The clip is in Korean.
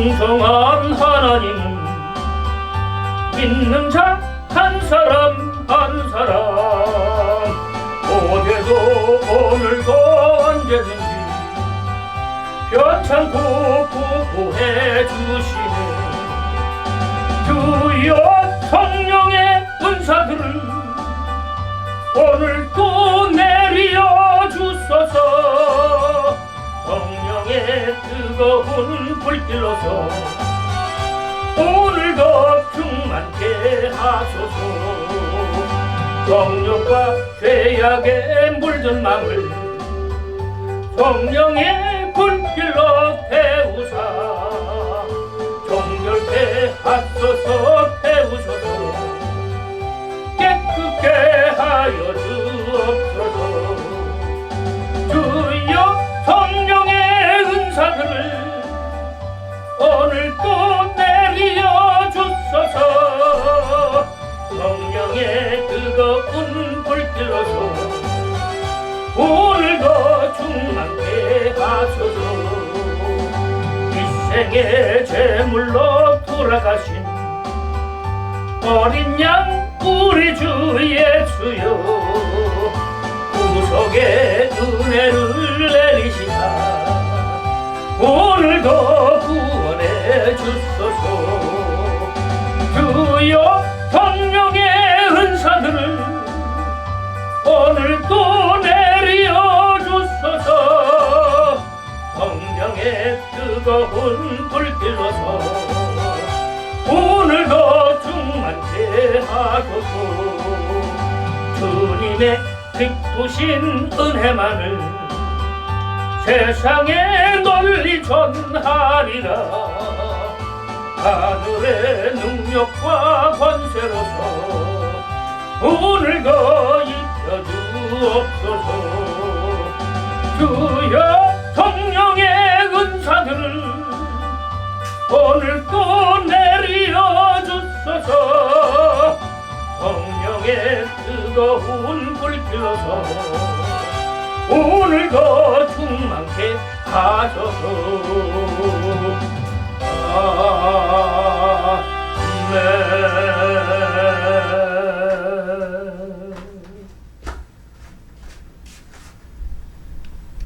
충성한 하나님. 믿는 자 한 사람 한 사람. 어제도 오늘도 언제든지 변창고 구호해 주시는 주여 성령의 은사들을 오늘도 성령의 뜨거운 불길로서 오늘도 충만케 하소서. 정욕과 죄악에 물든 마음을 성령의 불길로 태우 오늘도 내려 주소서 성령의 뜨거운 불길로서 오늘도 충만케 하소서. 이 생의 제물로 돌아가신 어린 양 우리 주 예수여. 구속의 은혜를 내리시다 오늘도 구원 해 주소서. 주여 성령의 은사들을 오늘도 내려 주소서. 성령의 뜨거운 불길로서 오늘도 충만케 하소서 주님의 기쁘신 은혜만을 세상에 널리 전하리라 하늘의 능력과 권세로서 오늘도 입혀주옵소서. 주여 성령의 은사들을 오늘도 내려 주소서. 성령의 뜨거운 불길로서 오늘도 충만케 하소서. 아멘